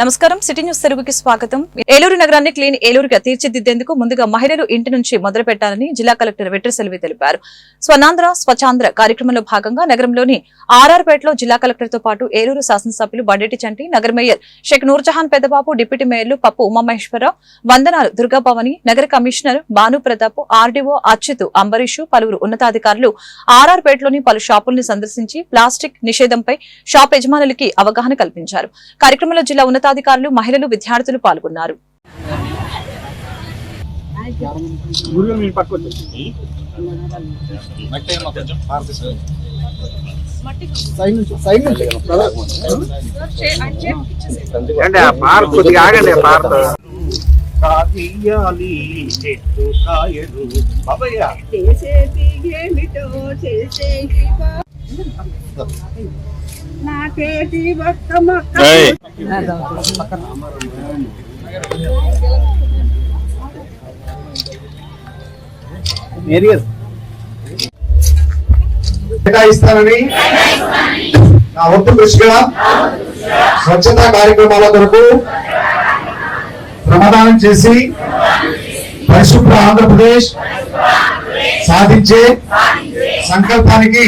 నమస్కారం. City news తెలుగుకి స్వాగతం. ఏలూరు నగరాన్ని క్లీన్ ఏలూరుగా తీర్చిదిద్దేందుకు ముందుగా మహిళలు ఇంటి నుంచి మొదలు పెట్టాలని జిల్లా కలెక్టర్ వెట్రి సెల్వి తెలిపారు. స్వనాంధ్ర స్వచ్ఛాంధ్ర కార్యక్రమంలో భాగంగా నగరంలోని ఆర్ఆర్పేటలో జిల్లా కలెక్టర్తో పాటు ఏలూరు శాసనసభ్యులు బండెటి చంటి నగర మేయర్ షేక్ నూర్జహాన్ పెద్దబాబు డిప్యూటీ మేయర్లు పప్పు ఉమామహేశ్వరరావు వందనాలు దుర్గాభవని నగర కమిషనర్ భాను ప్రతాప్ ఆర్డీఓ అచ్యుత్ అంబరీషు పలువురు ఉన్నతాధికారులు ఆర్ఆర్పేటలోని పలు షాపుల్ని సందర్శించి ప్లాస్టిక్ నిషేధంపై షాప్ యజమానులకి అవగాహన కల్పించారు. కార్యక్రమంలో జిల్లా ఉన్నత ఉన్నతాధికారులు మహిళలు విద్యార్థులు పాల్గొన్నారు. కాదీయాలి చెట్టు కాయలు బాబయ్య. చేసేది ఏమిటో చేసేది కేటాయిస్తానని నా వంతు కృషిగా స్వచ్ఛతా కార్యక్రమాల కొరకు ప్రమాదానం చేసి పరిశుభ్ర ఆంధ్రప్రదేశ్ సాధించే సంకల్పానికి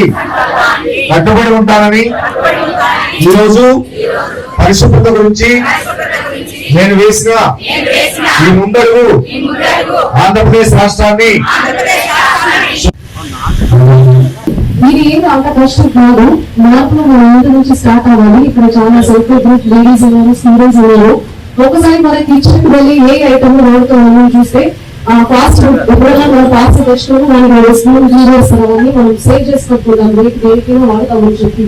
కట్టుబడి ఉంటానని ఈరోజు పరిశుభ్రత గురించి నేను వేసిన ఈ ముందడుగు ఆంధ్రప్రదేశ్ రాష్ట్రాన్ని ఇది ఏం అంత కష్టం కాదు. మార్పులు మన ఇంటి నుంచి స్టార్ట్ అవ్వాలి. ఇక్కడ చాలా సెల్ఫ్ గ్రూప్ లేడీస్ ఉన్నారు స్టూడెంట్స్ ఉన్నారు. ఒకసారి మన కిచెన్ వెళ్ళి ఏ ఐటమ్ వాడుతున్నామో చూస్తే ఫాస్ట్ ఎప్పుడైనా మనం ఫాస్ట్ తెచ్చుకొని మనకి స్పూన్ జీరోస్ అవన్నీ మనం సేవ్ చేసుకుంటున్నాం రేపు దేనికైనా వాడతామని చెప్పి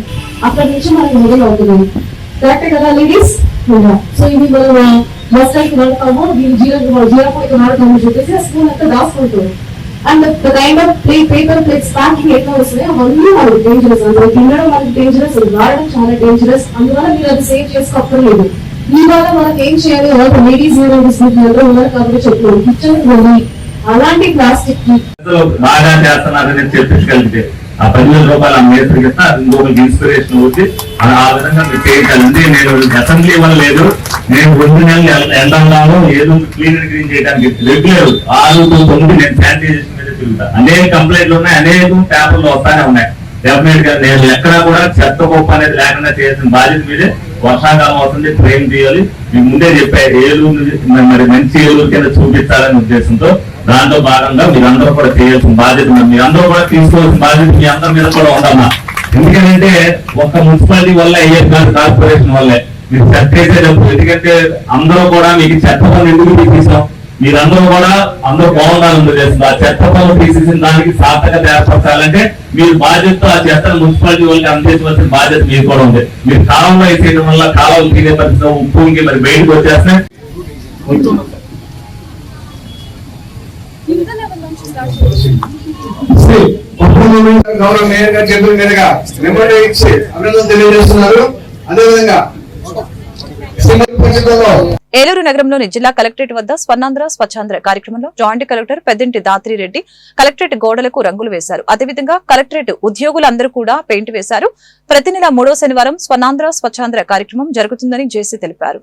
అక్కడి నుంచి మనకి మొదలు అవుతుంది. కరెక్ట్ కదా లేడీస్ సో ఇది మనం బస్ టైం వాడతాము దీని జీరో జీరో పాయింట్ వాడతామని చెప్పేసి ఆ స్పూన్ అంతా దాచుకుంటాం and the kind of play paper plates packing ఎట్లా వస్తున్నాయి అవన్నీ వాళ్ళకి డేంజరస్ అందులో తినడం వాళ్ళకి డేంజరస్ వాడడం చాలా డేంజరస్ అందువల్ల మీరు అది సేవ్ చేసుకోక్కర్లేదు. ఇవాళ మనకి ఏం చేయాలి? ఒక లేడీస్ అందరూ ఉన్నారు కాబట్టి చెప్పారు కిచెన్ పోయి అలాంటి ప్లాస్టిక్కి బాగా చేస్తున్నారని చెప్పించగలిగితే ఆ పదివేల రూపాయలు ఆ మేస్త్రికి ఇస్తా అది ఇంకొకరికి ఇన్స్పిరేషన్ వచ్చి ఆ ఆ విధంగా మీరు చేయగలిగింది నేను అసెంబ్లీ ఇవ్వడం లేదు. నేను రెండు నెలలు ఎండాలో ఏదో క్లీన్ క్లీన్ చేయడానికి రెగ్యులర్ ఆరు తొమ్మిది నేను శానిటైజేషన్ మీద తిరుగుతా. అనేక కంప్లైంట్లు ఉన్నాయి అనేక పేపర్లు వస్తానే ఉన్నాయి. డెఫినెట్గా నేను ఎక్కడా కూడా చెత్త కుప్ప అనేది లేకుండా చేసిన బాధ్యత మీదే వర్షాకాలం అవుతుంది ట్రైన్ తీయాలి. మీకు ముందే చెప్పా ఏలూరు మరి మంచి ఏలూరు కింద చూపించాలనే ఉద్దేశంతో దాంట్లో భాగంగా మీరందరూ కూడా చేయాల్సిన బాధ్యత మీరందరూ కూడా తీసుకోవాల్సిన బాధ్యత మీ అందరి మీద కూడా ఉందమ్మా. ఎందుకంటే ఒక్క మున్సిపాలిటీ వల్ల అయ్యేది కాదు కార్పొరేషన్ వల్లే. మీరు చెత్త వేసేటప్పుడు ఎందుకంటే అందరూ కూడా మీకు చెత్త పనులు ఎందుకు తీసాం మీరందరూ కూడా అందరూ బాగుండాలని ఉద్దేశం ఆ చెత్త పనులు తీసేసిన దానికి సార్థకత ఏర్పరచాలంటే మీరు బాధ్యత ఆ చెత్తను మున్సిపాలిటీ వాళ్ళకి అందించవలసిన బాధ్యత మీకు కూడా ఉంది. మీరు కాలంలో వేసేయడం వల్ల కాలువలు తినే పరిస్థితి ఉప్పుకి మరి బయటకు వచ్చేస్తే గౌరవ మేయర్ గారి చేతుల మీదుగా నిమ్మడి ఇచ్చి అభినందనలు తెలియజేస్తున్నారు. అదేవిధంగా ఏలూరు నగరంలోని జిల్లా కలెక్టరేట్ వద్ద స్వర్ణాంధ్ర స్వచ్ఛాంధ్ర కార్యక్రమంలో జాయింట్ కలెక్టర్ పెద్దింటి దాత్రిరెడ్డి కలెక్టరేట్ గోడలకు రంగులు వేశారు. అదేవిధంగా కలెక్టరేట్ ఉద్యోగులందరూ కూడా పెయింట్ వేశారు. ప్రతి నెల మూడో శనివారం స్వర్ణాంధ్ర స్వచ్ఛాంధ్ర కార్యక్రమం జరుగుతుందని జేసీ తెలిపారు.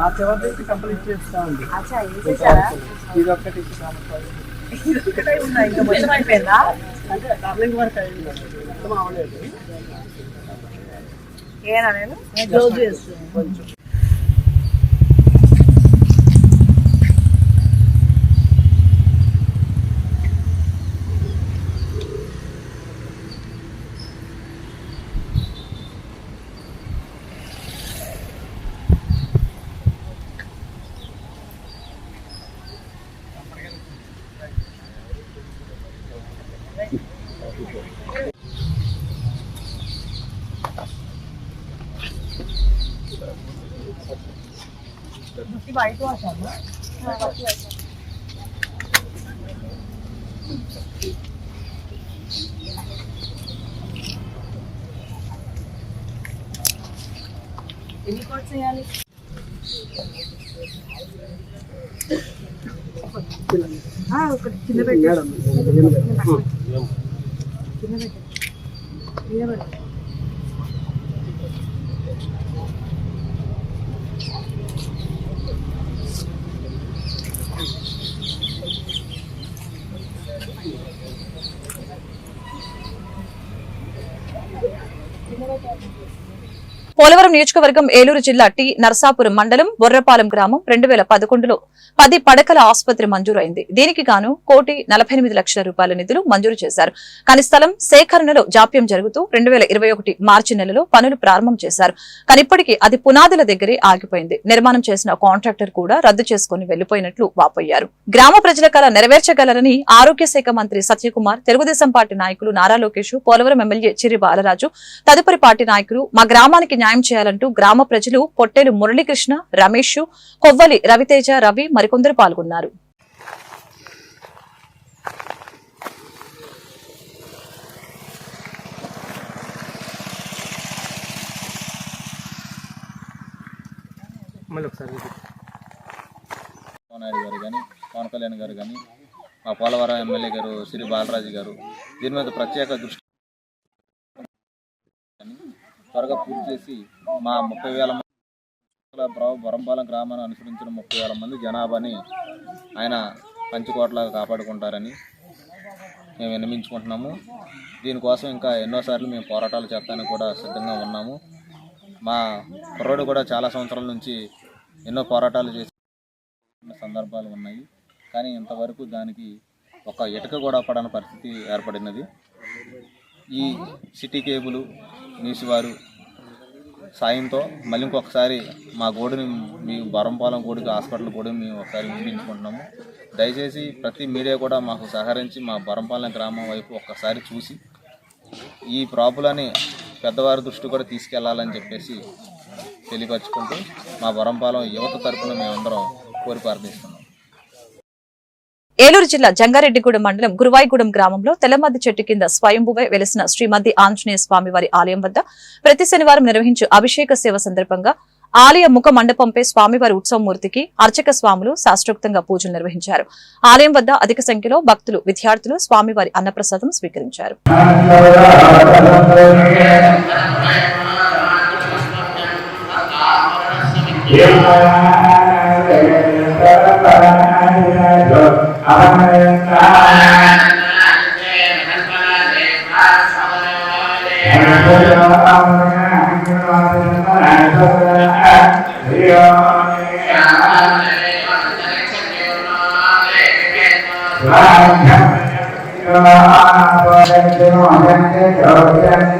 ఆ చివరి కంప్లీట్ చేస్తా ఉంది. ఇది ఒక్కటి అంటే డార్లింగ్ వర్క్ అయింది. మొత్తం ఏనా నేను? రోజు వేస్తున్నాను వైట్ వాష్ అమ్మా ఎన్ని కోట్స్ వేయాలి? ఒకటి. కింద పెట్టాడు కింద పెట్టాడు కింద పెట్టాడు Thank you. పోలవరం నియోజకవర్గం ఏలూరు జిల్లా టి నర్సాపురం మండలం బొర్రపాలెం గ్రామం రెండు వేల పదకొండులో పది పడకల ఆసుపత్రి మంజూరైంది. దీనికి గాను కోటి నలభై ఎనిమిది లక్షల రూపాయల నిధులు మంజూరు చేశారు. కానీ స్థలం సేకరణలో జాప్యం జరుగుతూ రెండు వేల ఇరవై ఒకటి మార్చి నెలలో పనులు ప్రారంభం చేశారు. కానీ ఇప్పటికీ అది పునాదుల దగ్గరే ఆగిపోయింది. నిర్మాణం చేసిన కాంట్రాక్టర్ కూడా రద్దు చేసుకుని వెళ్ళిపోయినట్లు వాపోయారు. గ్రామ ప్రజల కళ నెరవేర్చగలరని ఆరోగ్య శాఖ మంత్రి సత్యకుమార్ తెలుగుదేశం పార్టీ నాయకులు నారా లోకేష్ పోలవరం ఎమ్మెల్యే చిరి బాలరాజు తదుపరి పార్టీ నాయకులు మా గ్రామానికి న్యాయం చేయాలంటూ గ్రామ ప్రజలు పొట్టేలు మురళీకృష్ణ రమేష్ కొవ్వలి రవితేజ రవి మరికొందరు పాల్గొన్నారు. నాయుడు గారు కానీ పవన్ కళ్యాణ్ గారు కానీ మా పోలవరం ఎమ్మెల్యే గారు శ్రీ బాలరాజు గారు దీని మీద ప్రత్యేక దృష్టి త్వరగా పూర్తి చేసి మా ముప్పై వేల మంది బొరంపాలెం గ్రామాన్ని అనుసరించిన ముప్పై వేల మంది జనాభాని ఆయన పంచుకోట్లాగా కాపాడుకుంటారని మేము విన్నమించుకుంటున్నాము దీనికోసం ఇంకా ఎన్నోసార్లు మేము పోరాటాలు చేస్తానికి కూడా సిద్ధంగా ఉన్నాము. మా కుర్రోడు కూడా చాలా సంవత్సరాల నుంచి ఎన్నో పోరాటాలు చేసి సందర్భాలు ఉన్నాయి. కానీ ఇంతవరకు దానికి ఒక ఇటుక కూడా పడని పరిస్థితి ఏర్పడినది. ఈ సిటీ కేబుల్ న్యూస్ వారు సాయంతో మళ్ళీ ఇంకొకసారి మా గోడుని మీ బరంపాలెం గోడికి హాస్పిటల్ కూడా మేము ఒకసారి వినిపించుకుంటున్నాము దయచేసి ప్రతి మీడియా కూడా మాకు సహకరించి మా బరంపాలెం గ్రామం వైపు ఒక్కసారి చూసి ఈ ప్రాబ్లని పెద్దవారి దృష్టి కూడా తీసుకెళ్ళాలని చెప్పేసి తెలియపరుచుకుంటూ మా బరంపాలెం యువత తరపున మేమందరం కోరి ప్రార్థిస్తున్నాం. ఏలూరు జిల్లా జంగారెడ్డిగూడెం మండలం గురువాయిగూడెం గ్రామంలో తెల్లమద్ది చెట్టు కింద స్వయంభువై వెలిసిన శ్రీమద్ది ఆంజనేయ స్వామి వారి ఆలయం వద్ద ప్రతి శనివారం నిర్వహించే అభిషేక సేవ సందర్భంగా ఆలయ ముఖ మండపంపై స్వామివారి ఉత్సవమూర్తికి అర్చక స్వాములు శాస్త్రోక్తంగా పూజలు నిర్వహించారు. ఆలయం వద్ద అధిక సంఖ్యలో భక్తులు విద్యార్థులు స్వామివారి అన్నప్రసాదం స్వీకరించారు.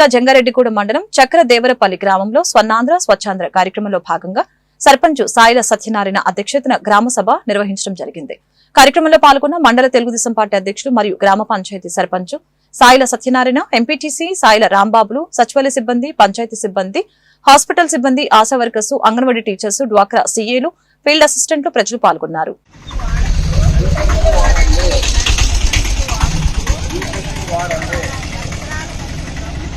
జిల్లా జంగారెడ్డిగూడెం మండలం చక్రదేవరపల్లి గ్రామంలో స్వర్ణాంధ్ర స్వచ్ఛాంధ్ర కార్యక్రమంలో భాగంగా సర్పంచ్ సాయిల సత్యనారాయణ అధ్యక్షతన గ్రామసభ నిర్వహించడం జరిగింది. కార్యక్రమంలో పాల్గొన్న మండల తెలుగుదేశం పార్టీ అధ్యక్షులు మరియు గ్రామ పంచాయతీ సర్పంచ్ సాయిల సత్యనారాయణ ఎంపీటీసీ సాయిల రాంబాబులు సచివాలయ సిబ్బంది పంచాయతీ సిబ్బంది హాస్పిటల్ సిబ్బంది ఆశా వర్కర్స్ అంగన్వాడీ టీచర్స్ డ్వాక్రా సీఏలు ఫీల్డ్ అసిస్టెంట్లు ప్రజలు పాల్గొన్నారు.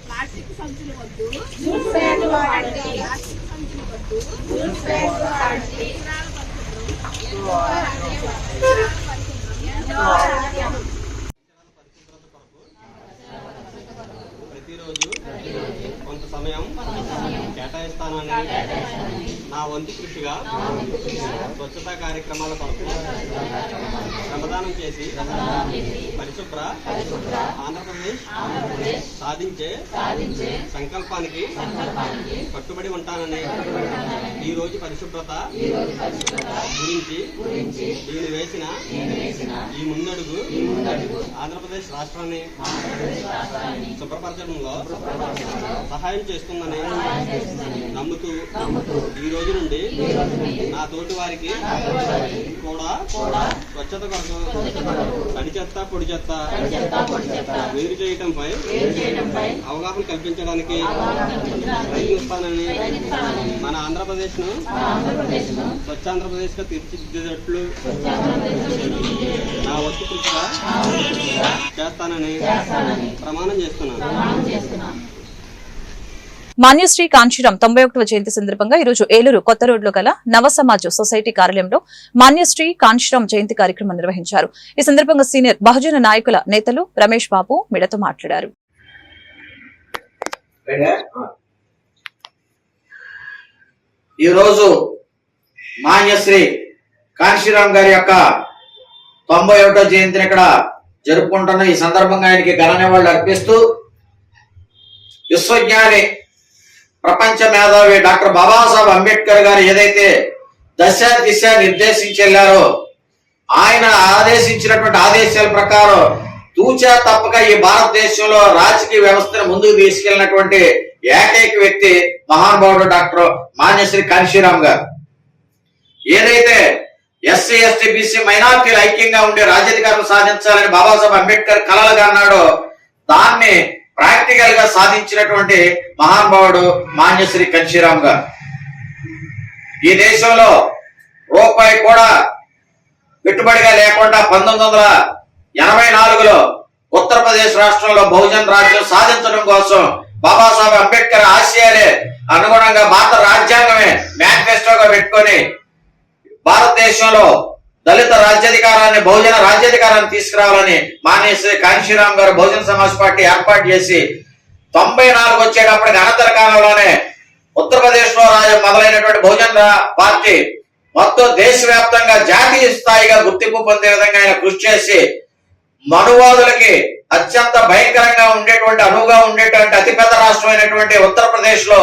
ప్లాస్టిక్ సంచులు వద్దు జ్యూస్ బ్యాగ్ వాడండి ప్లాస్టిక్ సంచులు వద్దు జ్యూస్ బ్యాగ్ వాడండి ప్రతిరోజు కొంత సమయం కేటాయిస్తానని నా వంతు కృషిగా స్వచ్ఛతా కార్యక్రమాల కొరకు శ్రమదానం చేసి పరిశుభ్ర ఆంధ్రప్రదేశ్ సాధించే సంకల్పానికి కట్టుబడి ఉంటానని ఈ రోజు పరిశుభ్రత గురించి నేను వేసిన ఈ ముందడుగు ఆంధ్రప్రదేశ్ రాష్ట్రాన్ని శుభ్రపరచడంలో సహాయం చేస్తుందని నమ్ముతూ ఈ రోజు నుండి నా తోటి వారికి కూడా స్వచ్ఛత కొరకు. తడి చెత్త పొడి చెత్త. వేరు చేయటంపై అవగాహన కల్పించడానికి ప్రయత్నిస్తానని మన ఆంధ్రప్రదేశ్ను స్వచ్ఛ ఆంధ్రప్రదేశ్గా తీర్చిదిద్దేటట్లు నా వస్తు కృషిగా చేస్తానని ప్రమాణం చేస్తున్నాను. మాన్యశ్రీ కాంచీరాం తొంభై ఒకటవ జయంతి సందర్భంగా ఈరోజు ఏలూరు కొత్త రోడ్లో గల నవ సమాజ్ సొసైటీ కార్యాలయంలో మాన్యశ్రీ కాంచీరాం జయంతి కార్యక్రమం నిర్వహించారు. ఈ సందర్భంగా సీనియర్ బహుజన నాయకుల నేతలు రమేష్ బాబు మిడతో మాట్లాడారు. ఈరోజు మాన్యశ్రీ కాంశీరామ్ గారి యొక్క తొంభై ఒకటో జయంతిని ఇక్కడ జరుపుకుంటున్న ఈ సందర్భంగా ఆయనకి ఘన నివాళులు అర్పిస్తూ విశ్వజ్ఞాని ప్రపంచ మేధావి డాక్టర్ బాబాసాహెబ్ అంబేద్కర్ గారు ఏదైతే దశ దిశ నిర్దేశించి వెళ్ళారో ఆయన ఆదేశించినటువంటి ఆదేశాల ప్రకారం తూచా తప్పక ఈ భారతదేశంలో రాజకీయ వ్యవస్థను ముందుకు తీసుకెళ్ళినటువంటి ఏకైక వ్యక్తి మహానుభావుడు డాక్టర్ మాన్యశ్రీ కాంశీరామ్ గారు. ఏదైతే ఎస్సీ ఎస్టీ బీసీ మైనార్టీలు ఐక్యంగా ఉండే రాజ్యాధికారం సాధించాలని బాబాసాహెబ్ అంబేద్కర్ కలలుగా అన్నాడో దాన్ని ప్రాక్టికల్గా సాధించినటువంటి మహానుభావుడు మాన్యశ్రీ కన్షీరామ్ గారు. ఈ దేశంలో రూపాయి కూడా పెట్టుబడిగా లేకుండా పంతొమ్మిది వందల ఎనభై నాలుగులో ఉత్తరప్రదేశ్ రాష్ట్రంలో బహుజన్ రాజ్యం సాధించడం కోసం బాబాసాహెబ్ అంబేద్కర్ ఆశయాలే అనుగుణంగా భారత రాజ్యాంగమే మేనిఫెస్టోగా పెట్టుకొని భారతదేశంలో దళిత రాజ్యాధికారాన్ని బహుజన రాజ్యాధికారాన్ని తీసుకురావాలని మానేసి కాంశీరామ్ గారు బహుజన సమాజ్ పార్టీ ఏర్పాటు చేసి తొంభై నాలుగు వచ్చేటప్పటికి అనంతర కాలంలోనే ఉత్తరప్రదేశ్లో రాజ మొదలైనటువంటి బహుజన పార్టీ మొత్తం దేశవ్యాప్తంగా జాతీయ స్థాయిగా గుర్తింపు పొందే విధంగా ఆయన కృషి చేసి మనువాదులకి అత్యంత భయంకరంగా ఉండేటువంటి అనువుగా ఉండేటువంటి అతిపెద్ద రాష్ట్రమైనటువంటి ఉత్తరప్రదేశ్లో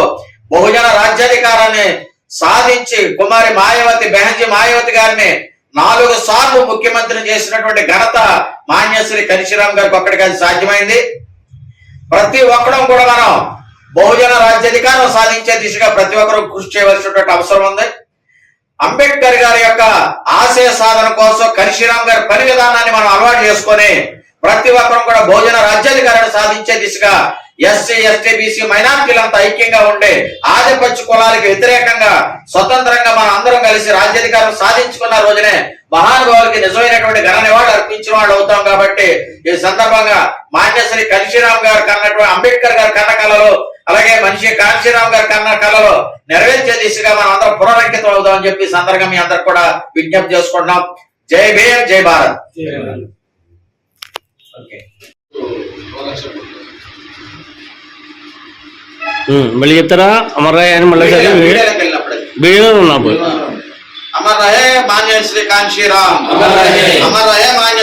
బహుజన రాజ్యాధికారాన్ని సాధించి కుమారి మాయావతి బెహంజీ మాయావతి గారిని నాలుగు సార్లు ముఖ్యమంత్రి చేసినటువంటి ఘనత మాన్యశ్రీ కనిశీరామ్ గారికి ఒక్కడికి అది సాధ్యమైంది. ప్రతి ఒక్కడం కూడా మనం బహుజన రాజ్యాధికారం సాధించే దిశగా ప్రతి ఒక్కరూ కృషి చేయవలసినటువంటి అవసరం ఉంది. అంబేద్కర్ గారి యొక్క ఆశయ సాధన కోసం కనిశీరామ్ గారి పని విధానాన్ని మనం అలవాటు చేసుకొని ప్రతి ఒక్కరం కూడా భోజన రాజ్యాధికారాన్ని సాధించే దిశగా ఎస్సీ ఎస్టీ బీసీ మైనార్టీలంతా ఐక్యంగా ఉండి ఆధిపత్య కులాలకు వ్యతిరేకంగా స్వతంత్రంగా మనం అందరం కలిసి రాజ్యాధికారం సాధించుకున్న రోజునే మహానుభావులకి నిజమైనటువంటి ఘన నివాళులు అర్పించిన వాళ్ళు అవుతాం కాబట్టి ఈ సందర్భంగా మాన్యశ్రీ కనిశీరామ్ గారు కన్నటువంటి అంబేద్కర్ గారి కన్న కళలు అలాగే మనిషి కాంశీరామ్ గారి కన్న కళలు నెరవేర్చే దిశగా మనం అందరం పునరంకితం అవుదాం అని చెప్పి సందర్భంగా మీ అందరు కూడా విజ్ఞప్తి చేసుకుంటున్నాం. జై భీమ్ జై భారత్. ఉమ్, మళ్ళీ చెప్తారా? అమర్ రాయ్ అని మళ్ళీ వీడియోలో ఉన్నప్పుడు అమర్ రహే మాన్య శ్రీకాంత్ శ్రీరామ్. అమర్ రహే మాన్య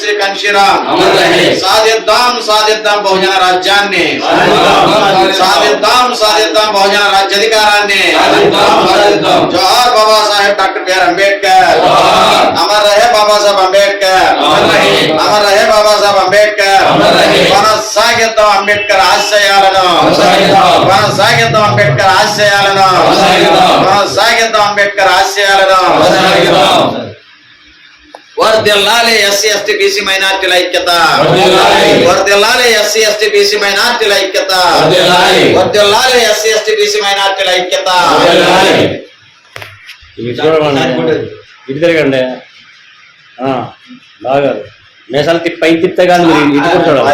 శ్రీకాంత్ బాబా సాహెబ్ డాక్టర్ బిఆర్ అంబేద్కర్. అమర్ రహే బాబా సాహెబ్ అంబేద్కర్. అమర్ రహే అంబేద్కర్ ఆశయాలను కొనసాగిద్దాం. అంబేద్కర్ ఆశయాలను కొనసాగిద్దాం. అంబేద్కర్ ఆశయాలను. వర్దిల్లాలి ఎస్సీ ఎస్టీ బీసీ మైనార్టీల ఐక్యత. వర్దిల్లాలి ఎస్సీ ఎస్టీ బీసీ మైనార్టీల ఐక్యత. వర్దిల్లాలి ఎస్సీ ఎస్టీ బీసీ మైనార్టీల ఐక్యత. ఇటు తిరగండి ఆ, బాగా మేసాలు తిప్పి తిప్తే కానీ మీరు ఇటు కూడా చూడాలి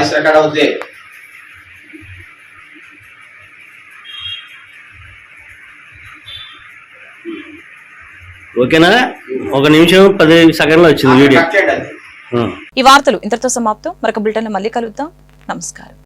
ఓకేనా? ఒక నిమిషం పది సెకండ్లో వచ్చింది వీడియో. ఈ వార్తలు ఇంతటితో సమాప్తం. మరొక బులెటిన్లో మళ్ళీ కలుద్దాం. నమస్కారం.